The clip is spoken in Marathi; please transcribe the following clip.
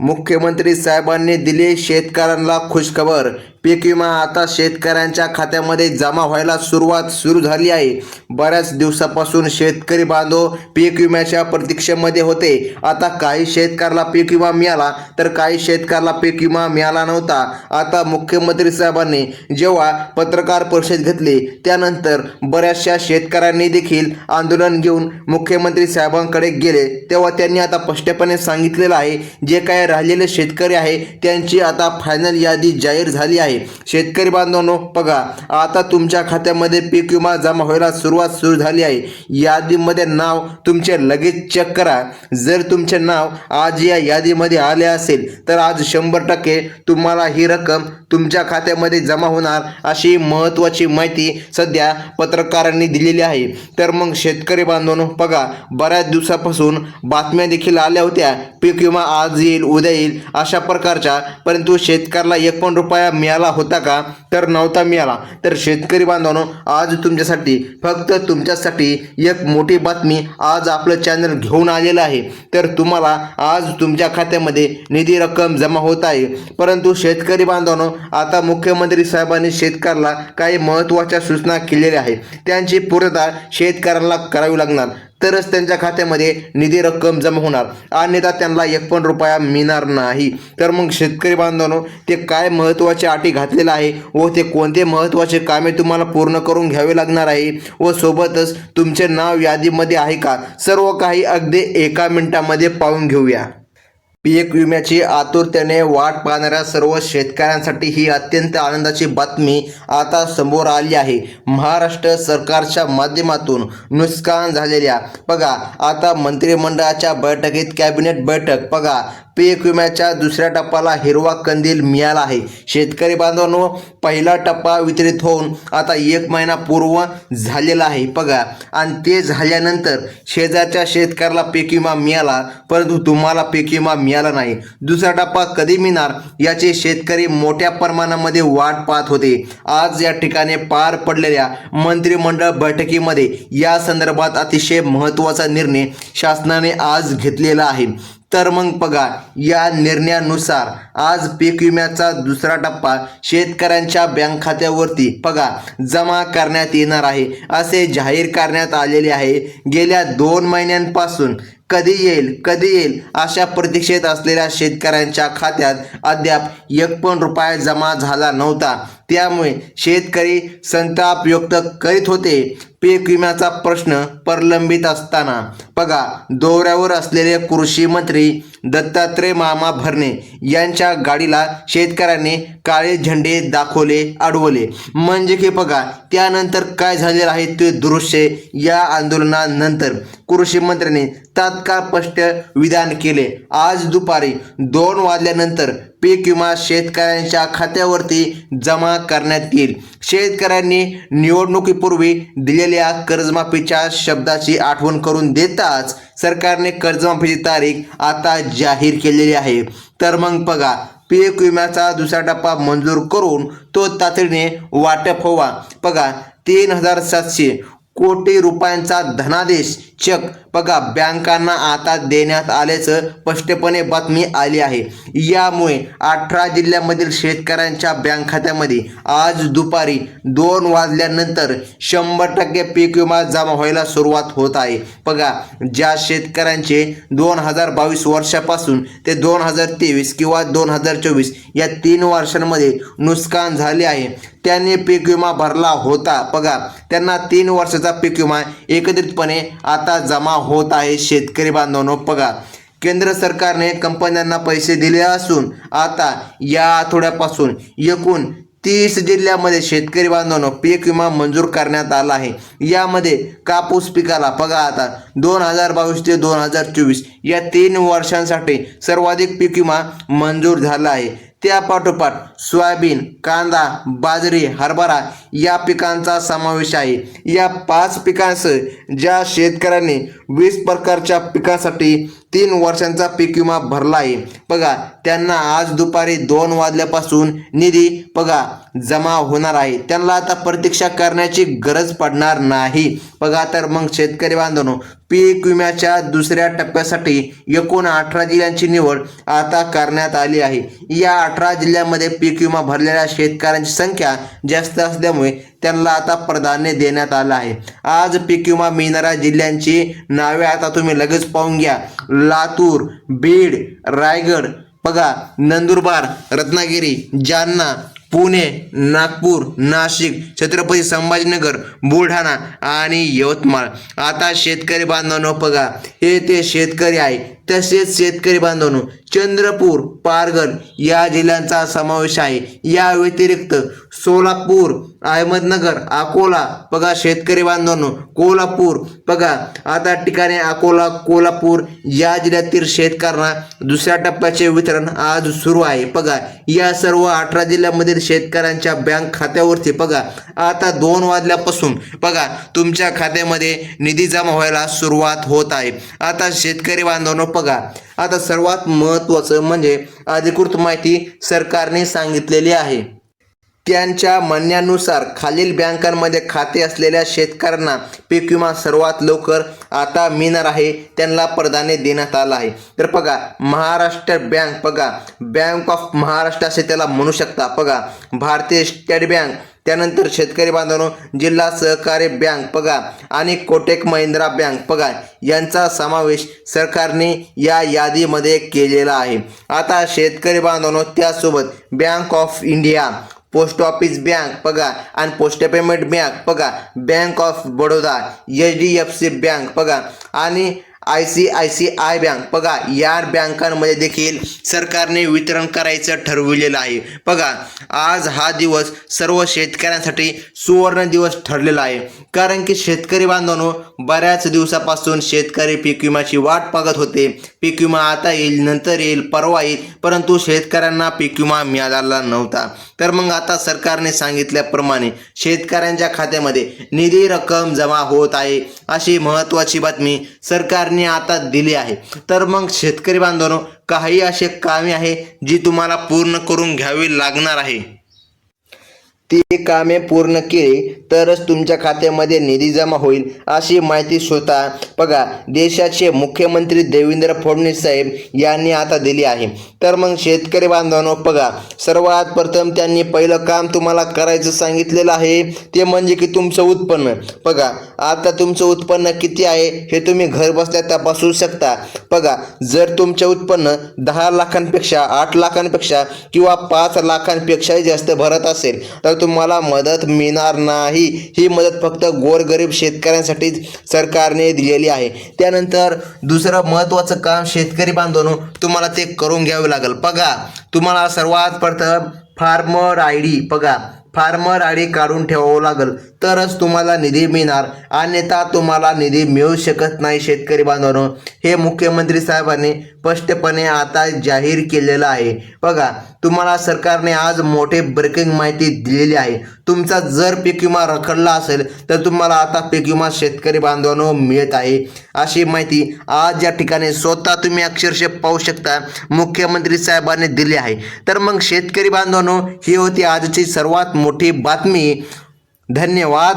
मुख्यमंत्री साहेबांनी दिली शेतकऱ्यांना खुशखबर. पीक विमा आता शेतकऱ्यांच्या खात्यामध्ये जमा व्हायला सुरुवात सुरू झाली आहे. बऱ्याच दिवसापासून शेतकरी बांधव पीक विम्याच्या प्रतीक्षेमध्ये होते. आता काही शेतकऱ्याला पीक विमा मिळाला तर काही शेतकऱ्याला पीक विमा मिळाला नव्हता. आता मुख्यमंत्री साहेबांनी जेव्हा पत्रकार परिषद घेतली त्यानंतर बऱ्याचशा शेतकऱ्यांनी देखील आंदोलन घेऊन मुख्यमंत्री साहेबांकडे गेले. तेव्हा त्यांनी आता स्पष्टपणे सांगितलेलं आहे जे काय राहिलेले शेतकरी आहे त्यांची आता फायनल यादी जाहीर झाली आहे. शेतकरी बांधवांनो बघा आता तुमच्या खात्यामध्ये पीक विमा जमा व्हायला सुरुवात सुरू झाली आहे. यादीमध्ये नाव तुमचे लगेच चेक करा. जर तुमचे नाव आज या यादीमध्ये आले असेल तर आज शंभर टक्के तुम्हाला ही रक्कम तुमच्या खात्यामध्ये जमा होणार अशी महत्त्वाची माहिती सध्या पत्रकारांनी दिलेली आहे. तर मग शेतकरी बांधवांनो बघा बऱ्याच दिवसापासून बातम्या देखील आल्या होत्या पीक विमा आज येईल उद्या येईल. अशा प्रकारच्या परंतु शेतकऱ्याला एक पण रुपया मिळाला होता का? तर नव्हता मिळाला. तर शेतकरी बांधवांनो आज तुमच्यासाठी फक्त तुमच्यासाठी एक मोठी बातमी आज आपलं चॅनल घेऊन आलेलं आहे. तर तुम्हाला आज तुमच्या खात्यामध्ये निधी रक्कम जमा होत आहे. परंतु शेतकरी बांधवांनो आता मुख्यमंत्री साहेबांनी शेतकऱ्याला काही महत्त्वाच्या सूचना केलेल्या आहेत. त्यांची पूर्तता शेतकऱ्यांना करावी लागणार. तरच त्यांच्या खात्यामध्ये निधी रक्कम जमा होणार. अन्यथा त्यांना एक पण रुपया मिळणार नाही. तर मग शेतकरी बांधवांनो ते काय महत्त्वाचे अटी घातलेलं आहे व ते कोणते महत्त्वाचे कामे तुम्हाला पूर्ण करून घ्यावे लागणार आहे व सोबतच तुमचे नाव यादीमध्ये आहे का? सर्व काही अगदी एका मिनिटामध्ये पाहून घेऊया. पीक विम्याची आतुरतेने वाट पाहणाऱ्या सर्व शेतकऱ्यांसाठी ही अत्यंत आनंदाची बातमी आता समोर आली आहे. महाराष्ट्र सरकारच्या माध्यमातून नुकसान झालेल्या बघा आता मंत्रिमंडळाच्या बैठकीत कॅबिनेट बैठक बघा पीक विम्याच्या दुसऱ्या टप्प्याला हिरवा कंदील मिळाला आहे. शेतकरी बांधवांनो पहिला टप्पा वितरित होऊन आता एक महिना पूर्व झालेला आहे. बघा आणि ते झाल्यानंतर शेजारच्या शेतकऱ्याला पीक विमा मिळाला परंतु तुम्हाला पीक विमा मिळाला नाही. दुसरा टप्पा कधी मिळणार याचे शेतकरी मोठ्या प्रमाणामध्ये वाट पाहत होते. आज या ठिकाणी पार पडलेल्या मंत्रिमंडळ बैठकीमध्ये या संदर्भात अतिशय महत्त्वाचा निर्णय शासनाने आज घेतलेला आहे. तर मग बघा या निर्णयानुसार आज पीक विम्याचा दुसरा टप्पा शेतकऱ्यांच्या बँक खात्यावरती बघा जमा करण्यात येणार आहे. असे जाहीर करण्यात आलेले आहे. गेल्या दोन महिन्यांपासून कधी येईल कधी येईल अशा प्रतीक्षेत असलेल्या शेतकऱ्यांच्या खात्यात अद्याप एक पण रुपया जमा झाला नव्हता. त्यामुळे शेतकरी संताप व्यक्त करीत होते. पीक विम्याचा प्रश्न प्रलंबित असताना. बघा दौऱ्यावर असलेले कृषी मंत्री दत्तात्रय मामा भरणे यांच्या गाडीला शेतकऱ्यांनी काळे झेंडे दाखवले अडवले. म्हणजे की बघा त्यानंतर काय झालेलं आहे ते दृश्य या आंदोलनानंतर कृषी मंत्र्यांनी तात्काळ स्पष्ट विधान केले. आज दुपारी दोन वाजल्यानंतर पीक विमा शेतकऱ्यांच्या खात्यावरती जमा करण्यात येईल. शेतकऱ्यांनी निवडणुकीपूर्वी केलेल्या कर्जमाफीच्या शब्दाची आठवण करून देताच सरकारने कर्जमाफीची तारीख आता जाहीर केलेली आहे. तर मग बघा पीक विम्याचा दुसरा टप्पा मंजूर करून तो तातडीने वाटप व्हावा. बघा तीन हजार सातशे कोटी रुपयांचा धनादेश चेक. बघा बँकांना आता देण्यात आल्याचं स्पष्टपणे बातमी आली आहे. यामुळे अठरा जिल्ह्यामधील शेतकऱ्यांच्या बँक खात्यामध्ये आज दुपारी दोन वाजल्यानंतर शंभर टक्के पीक विमा जमा व्हायला सुरुवात होत आहे. बघा ज्या शेतकऱ्यांचे दोन हजार बावीस वर्षापासून ते दोन हजार तेवीस किंवा दोन हजार चोवीस या तीन वर्षांमध्ये नुकसान झाले आहे. त्यांनी पीक विमा भरला होता. बघा त्यांना तीन वर्षाचा पीक विमा एकत्रितपणे आता जमा होत आहे शेतकरी बांधवांनो. पगार केंद्र सरकारने कंपन्यांना पैसे दिले असून आता या आठवड्यापासून एकूण तीस जिल्ह्यामध्ये शेतकरी बांधवांनो पीक विमा मंजूर करण्यात आला आहे. यामध्ये कापूस पिकाला पगार आता दोन हजार बावीस ते दोन हजार चोवीस या तीन वर्षांसाठी सर्वाधिक पीक विमा मंजूर झाला आहे. त्यापाठोपाठ सोयाबीन कांदा बाजरी हरभरा या पिकांचा समावेश आहे. या पाच पिकांसह ज्या शेतकऱ्यांनी वीस प्रकारच्या पिकांसाठी तीन वर्षांचा पीक विमा भरला आहे. बघा त्यांना आज दुपारी दोन वाजल्यापासून निधी बघा जमा होणार आहे. त्यांना आता प्रतीक्षा करण्याची गरज पडणार नाही. बघा तर मग शेतकरी बांधवांनो पीक विम्याच्या दुसऱ्या टप्प्यासाठी एकूण अठरा जिल्ह्यांची निवड आता करण्यात आली आहे. या अठरा जिल्ह्यांमध्ये पीक विमा भरलेल्या शेतकऱ्यांची संख्या जास्त असल्यामुळे त्यांना आता प्राधान्य देण्यात आलं आहे. आज पीक विमा मिळणाऱ्या जिल्ह्यांची नावे आता तुम्ही लगेच पाहून घ्या. लातूर बीड रायगड बघा नंदुरबार रत्नागिरी जालना पुणे नागपूर नाशिक छत्रपती संभाजीनगर बुलढाणा आणि यवतमाळ. आता शेतकरी बांधवांनो बघा हे ते शेतकरी आहे. तसेच शेतकरी बांधवांनो चंद्रपूर पारगड या जिल्ह्यांचा समावेश आहे. या व्यतिरिक्त सोलापूर अहमदनगर अकोला बघा शेतकरी बांधवांनो कोल्हापूर बघा आता ठिकाणी अकोला कोल्हापूर या जिल्ह्यातील शेतकऱ्यांना दुसऱ्या टप्प्याचे वितरण आज सुरू आहे. बघा या सर्व अठरा जिल्ह्यामधील शेतकऱ्यांच्या बँक खात्यावरती बघा आता दोन वाजल्यापासून बघा तुमच्या खात्यामध्ये निधी जमा व्हायला सुरुवात होत आहे. आता शेतकरी बांधवांनो बघा आता सर्वात महत्त्वाचं म्हणजे अधिकृत माहिती सरकारने सांगितलेली आहे. त्यांच्या म्हणण्यानुसार खालील बँकांमध्ये खाते असलेल्या शेतकऱ्यांना पीक विमा सर्वात लवकर आता मिळणार आहे त्यांना प्राधान्य देण्यात आलं आहे. तर बघा महाराष्ट्र बँक बघा बँक ऑफ महाराष्ट्र असे त्याला म्हणू शकता. बघा भारतीय स्टेट बँक त्यानंतर शेतकरी बांधवांनो जिल्हा सहकारी बँक पगार आणि कोटेक महिंद्रा बँक पगार यांचा समावेश सरकारने या यादीमध्ये केलेला आहे. आता शेतकरी बांधवांनो त्यासोबत bank of India post office bank बघा आणि पोस्ट पेमेंट बँक बघा bank of Baroda H D F C bank बघा आणि I C I C I bank. बघा या बँकांमध्ये देखील सरकारने वितरण करायचं ठरविलेलं आहे. बघा आज हा दिवस सर्व शेतकऱ्यांसाठी सुवर्ण दिवस ठरलेला आहे. कारण की शेतकरी बांधवांनो बऱ्याच दिवसापासून शेतकरी पीक विम्याची वाट पाहत होते. पीक विमा आता येईल नंतर येईल परवा येईल. परंतु शेतकऱ्यांना पीक विमा मिळालेला नव्हता. तर मग आता सरकारने सांगितल्याप्रमाणे शेतकऱ्यांच्या खात्यामध्ये निधी रक्कम जमा होत आहे अशी महत्त्वाची बातमी सरकारने आता दिली आहे. तर मग शेतकरी बांधवांनो काही असे कामे आहे जी तुम्हाला पूर्ण करून घ्यावी लागणार आहे. ती कामे पूर्ण केली तरच तुमच्या खात्यामध्ये निधी जमा होईल अशी माहिती स्वतः बघा देशाचे मुख्यमंत्री देवेंद्र फडणवीस साहेब यांनी आता दिली आहे. तर मग शेतकरी बांधवांनो बघा सर्वात प्रथम त्यांनी पहिलं काम तुम्हाला करायचं सांगितलेलं आहे ते म्हणजे की तुमचं उत्पन्न. बघा आता तुमचं उत्पन्न किती आहे हे तुम्ही घर बसल्या तपासू शकता. बघा जर तुमचे उत्पन्न दहा लाखांपेक्षा आठ लाखांपेक्षा किंवा पाच लाखांपेक्षाही जास्त भरत असेल तर तुम्हाला मदत मिळणार नाही. ही मदत फक्त गोरगरीब शेतकऱ्यांसाठी सरकारने दिलेली आहे. त्यानंतर दुसरं महत्त्वाचं काम शेतकरी बांधवनो तुम्हाला ते करून घ्यावे लागेल. बघा तुम्हाला सर्वात प्रथम फार्मर आय डी बघा फार्मर आय डी काढून ठेवावं लागेल. तरच तुम्हाला निधी मिळणार. अन्यथा तुम्हाला निधी मिळू शकत नाही शेतकरी बांधवांनो. हे मुख्यमंत्री साहेबांनी स्पष्टपणे आता जाहीर केलेलं आहे. बघा तुम्हाला सरकारने आज मोठे ब्रेकिंग माहिती दिलेली आहे. तुमचा जर पीक विमा रखडला असेल तर तुम्हाला आता पीक विमा शेतकरी बांधवांनो मिळत आहे. अशी माहिती आज या ठिकाणी स्वतः तुम्ही अक्षरशः पाहू शकता. मुख्यमंत्री साहेबांनी दिली आहे. तर मग शेतकरी बांधवांनो ही होती आजची सर्वात मोठी बातमी. धन्यवाद.